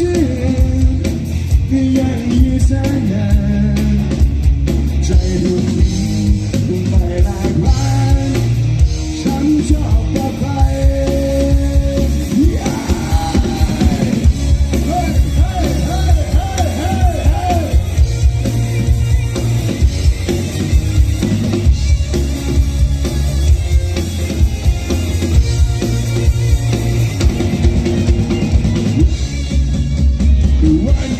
you, the young you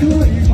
good.